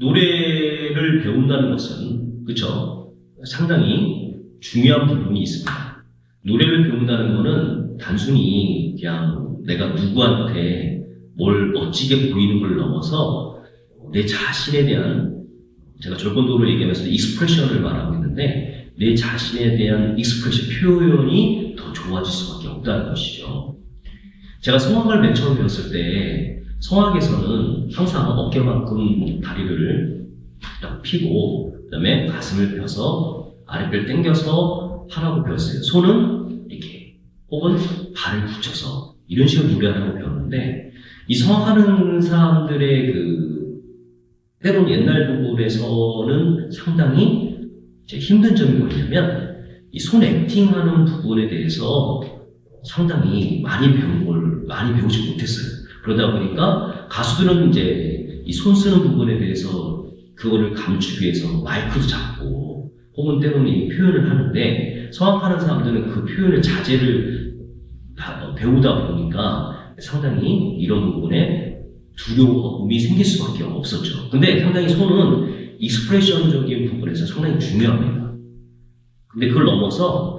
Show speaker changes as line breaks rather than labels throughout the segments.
노래를 배운다는 것은 그쵸 상당히 중요한 부분이 있습니다. 노래를 배운다는 것은 단순히 그냥 내가 누구한테 뭘 멋지게 보이는 걸 넘어서 내 자신에 대한 제가 절권도로 얘기하면서 익스프레션을 말하고 있는데 내 자신에 대한 익스프레션 표현이 더 좋아질 수밖에 없다는 것이죠. 제가 성악을 맨 처음 배웠을 때 성악에서는 항상 어깨만큼 다리를 딱 펴고 그다음에 가슴을 펴서 아랫배를 당겨서 하라고 배웠어요. 손은 이렇게 혹은 발을 붙여서 이런 식으로 노래하라고 배웠는데 이 성악하는 사람들의 그 때로는 옛날 부분에서는 상당히 힘든 점이 뭐냐면 이 손 액팅하는 부분에 대해서 상당히 많이 배운 걸 많이 배우지 못했어요. 그러다 보니까 가수들은 이제 이 손 쓰는 부분에 대해서 그거를 감추기 위해서 마이크도 잡고 혹은 때로는 이 표현을 하는데 성악하는 사람들은 그 표현을 자제를 다 배우다 보니까 상당히 이런 부분에 두려움이 생길 수밖에 없었죠. 근데 상당히 손은 익스프레션적인 부분에서 상당히 중요합니다. 근데 그걸 넘어서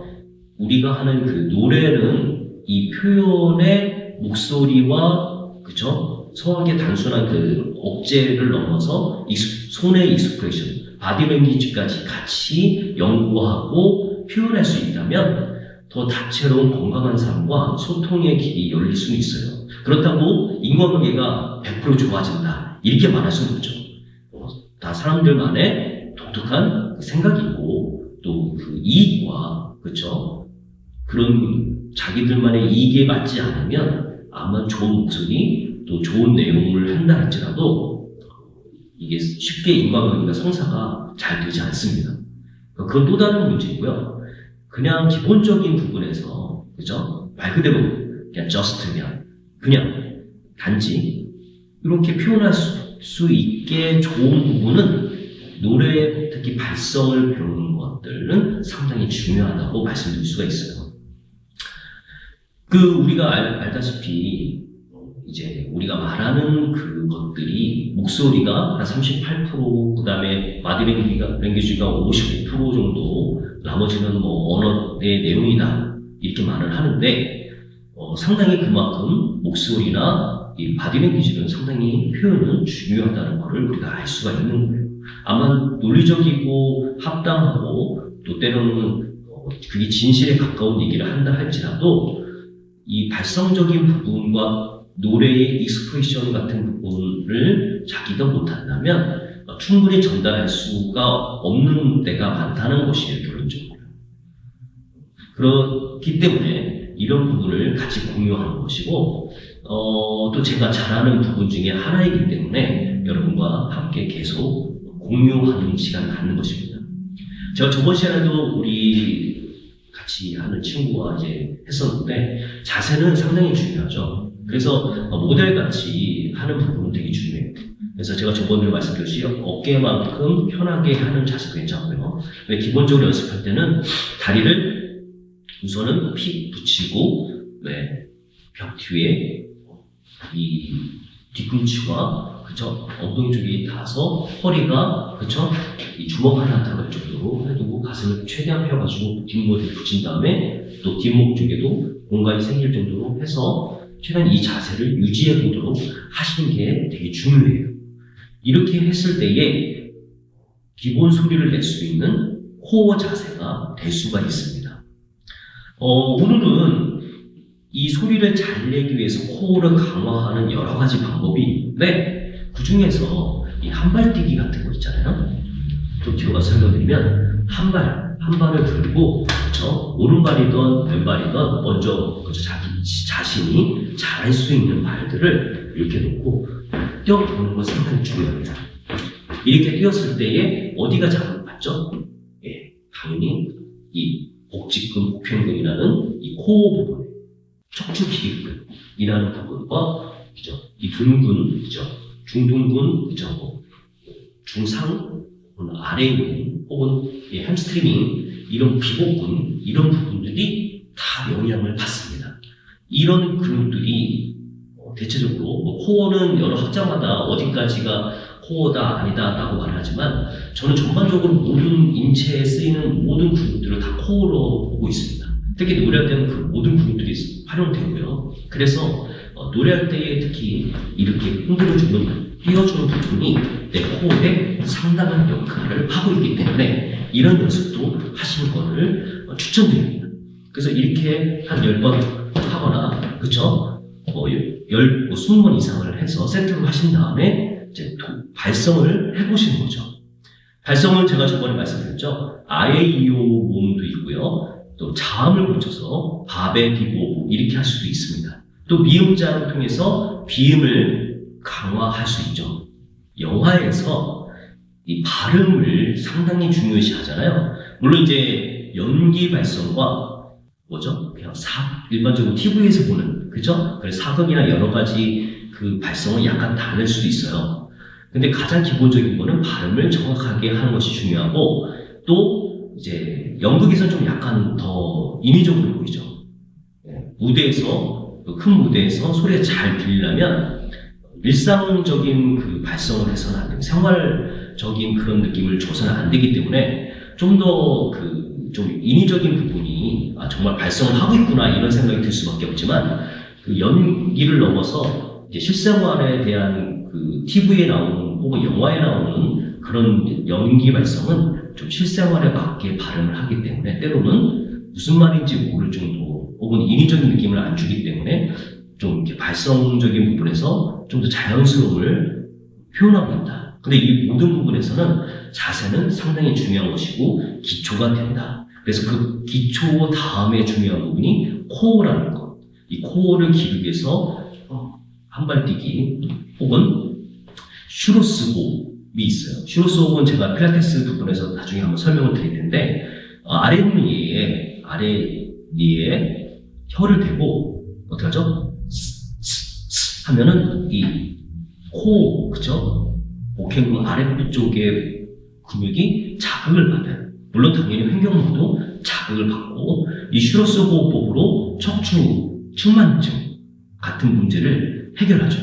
우리가 하는 그 노래는 이 표현의 목소리와 그죠? 성악의 단순한 그 억제를 넘어서 익스- 손의 익스프레션, 바디랭귀지까지 같이 연구하고 표현할 수 있다면 더 다채로운 건강한 삶과 소통의 길이 열릴 수 있어요. 그렇다고 인간관계가 100% 좋아진다. 이렇게 말할 수는 없죠. 어, 다 사람들만의 독특한 그 생각이 있고 또 그 이익과 그렇죠 그런 자기들만의 이익에 맞지 않으면 아마 좋은 목소리 또 좋은 내용을 한다 할지라도 이게 쉽게 인간관계가 성사가 잘 되지 않습니다. 그건 또 다른 문제고요. 그냥 기본적인 부분에서 그죠 말 그대로 그냥 just 그냥 그냥 단지 이렇게 표현할 수, 수 있게 좋은 부분은 노래 특히 발성을 배우는 것들은 상당히 중요하다고 말씀드릴 수가 있어요. 그 우리가 알, 알다시피 이제 우리가 말하는 그 것들이 목소리가 한 38%, 그 다음에 바디랭귀가 랭귀지가 55% 정도, 나머지는 뭐 언어의 내용이다 이렇게 말을 하는데 어, 상당히 그만큼 목소리나 이 바디랭귀지는 상당히 표현은 중요하다는 것을 우리가 알 수가 있는 거예요. 아마 논리적이고 합당하고 또 때로는 어, 그게 진실에 가까운 얘기를 한다 할지라도 이 발성적인 부분과 노래의 익스프레션 같은 부분을 자기가 못한다면 어, 충분히 전달할 수가 없는 때가 많다는 것이에요, 결론적으로. 그렇기 때문에 이런 부분을 같이 공유하는 것이고, 어, 또 제가 잘하는 부분 중에 하나이기 때문에 여러분과 함께 계속 공유하는 시간을 갖는 것입니다. 제가 저번 시간에도 우리 같이 하는 친구와 이제 했었는데, 자세는 상당히 중요하죠. 그래서 어, 모델같이 하는 부분은 되게 중요해요. 그래서 제가 저번에 말씀드렸듯이 어깨만큼 편하게 하는 자세 괜찮고요. 기본적으로 연습할 때는 다리를 우선은 피 붙이고 네, 벽 뒤에 이 뒤꿈치와 그쵸 엉덩이 쪽이 닿아서 허리가 그쵸 이 주먹 하나 들어갈 정도로 해두고 가슴을 최대한 펴가지고 뒷목을 붙인 다음에 또 뒷목 쪽에도 공간이 생길 정도로 해서 최대한 이 자세를 유지해 보도록 하시는 게 되게 중요해요. 이렇게 했을 때에 기본 소리를 낼 수 있는 코어 자세가 될 수가 있습니다. 어, 오늘은 이 소리를 잘 내기 위해서 코어를 강화하는 여러 가지 방법이 있는데 그 중에서 이 한발뛰기 같은 거 있잖아요. 좀 뒤로 가서 설명드리면 한 발, 한 발을 들고 그렇죠? 오른발이든 왼발이든 먼저 그렇죠? 자기 자신이 잘할 수 있는 발들을 이렇게 놓고 뛰어보는 건 상당히 중요합니다. 이렇게 뛰었을 때에 어디가 자극을 받죠? 예, 당연히 이 복직근, 복편근이라는 이 코어 부분, 척추 기립근이라는 부분과 그죠? 이 등근, 그죠? 중둔근, 그죠? 뭐, 중상, 혹은 아래 근 혹은 이 햄스트링 이런 비복근 이런 부분들이 다 영향을 받습니다. 이런 근육들이 어, 대체적으로 뭐 코어는 여러 학자마다 어디까지가 코어다 아니다라고 말하지만 저는 전반적으로 모든 인체에 쓰이는 모든 근육들을 다 코어로 보고 있습니다. 특히 노래할 때는 그 모든 근육들이 활용되고요. 그래서 어, 노래할 때에 특히 이렇게 흔들어주는 띄워주는 부분이 내 코어에 상당한 역할을 하고 있기 때문에 이런 연습도 하시는 거를 어, 추천드립니다. 그래서 이렇게 한 10번 하거나 그쵸? 뭐 열, 뭐 20번 이상을 해서 세트로 하신 다음에 이제 도- 발성을 해보시는 거죠. 발성은 제가 저번에 말씀드렸죠. 아에이오 모음도 있고요. 또 자음을 고쳐서 바베 비보 이렇게 할 수도 있습니다. 또 미음자를 통해서 비음을 강화할 수 있죠. 영화에서 이 발음을 상당히 중요시 하잖아요. 물론 이제 연기 발성과 뭐죠? 그냥 사, 일반적으로 TV에서 보는, 그죠? 그래서 사극이나 여러 가지 그 발성은 약간 다를 수도 있어요. 근데 가장 기본적인 거는 발음을 정확하게 하는 것이 중요하고, 또 이제 연극에서는 좀 약간 더 인위적으로 보이죠. 예, 무대에서, 그 큰 무대에서 소리가 잘 들리려면 일상적인 그 발성을 해서는 안 되고, 생활적인 그런 느낌을 줘서는 안 되기 때문에 좀 더 그 좀 인위적인 부분이 아, 정말 발성을 하고 있구나 이런 생각이 들 수밖에 없지만 그 연기를 넘어서 이제 실생활에 대한 그 TV에 나오는 혹은 영화에 나오는 그런 연기 발성은 좀 실생활에 맞게 발음을 하기 때문에 때로는 무슨 말인지 모를 정도 혹은 인위적인 느낌을 안 주기 때문에 좀 이렇게 발성적인 부분에서 좀 더 자연스러움을 표현하고 있다. 근데 이 모든 부분에서는 자세는 상당히 중요한 것이고 기초가 된다. 그래서 그 기초 다음에 중요한 부분이 코어라는 것. 이 코어를 기르기 위해서 어, 한발뛰기 혹은 슈로스 호흡이 있어요. 슈로스 호흡은 제가 필라테스 부분에서 나중에 한번 설명을 드릴 텐데 어, 아랫니에 아랫니에 혀를 대고 어떻게 하죠? 하면은 이 코, 그죠? 목행근 아랫쪽에 근육이 자극을 받아요. 물론 당연히 횡격막도 자극을 받고 이 슈로스 호흡법으로 척추 측만증 같은 문제를 해결하죠.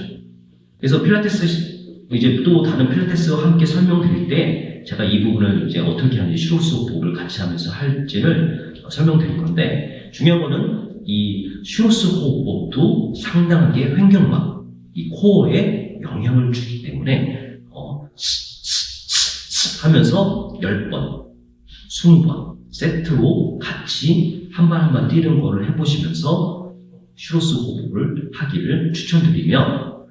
그래서 필라테스 시- 이제 또 다른 필라테스와 함께 설명드릴 때 제가 이 부분을 이제 어떻게 하는지 슈로스 호흡을 같이 하면서 할지를 설명드릴 건데 중요한 거는 이 슈로스 호흡법도 상당하게 횡격막 이 코어에 영향을 주기 때문에 어, 하면서 10번, 20번 세트로 같이 한 번 한 번 뛰는 거를 해보시면서 슈로스 호흡을 하기를 추천드리며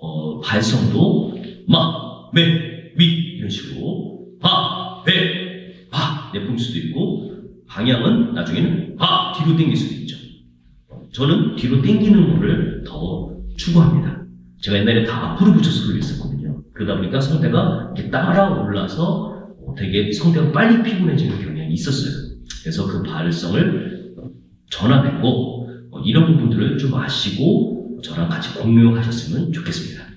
어, 발성도 마, 메, 미 이런 식으로 바, 베, 바 내뿜을 수도 있고 방향은 나중에는 바 뒤로 당길 수도 있죠. 저는 뒤로 당기는 거를 더 추구합니다. 제가 옛날에 다 앞으로 붙여서 그랬었거든요. 그러다 보니까 성대가 이렇게 따라 올라서 어, 되게 성대가 빨리 피곤해지는 경향이 있었어요. 그래서 그 발성을 전환했고 어, 이런 부분들을 좀 아시고 저랑 같이 공유하셨으면 좋겠습니다.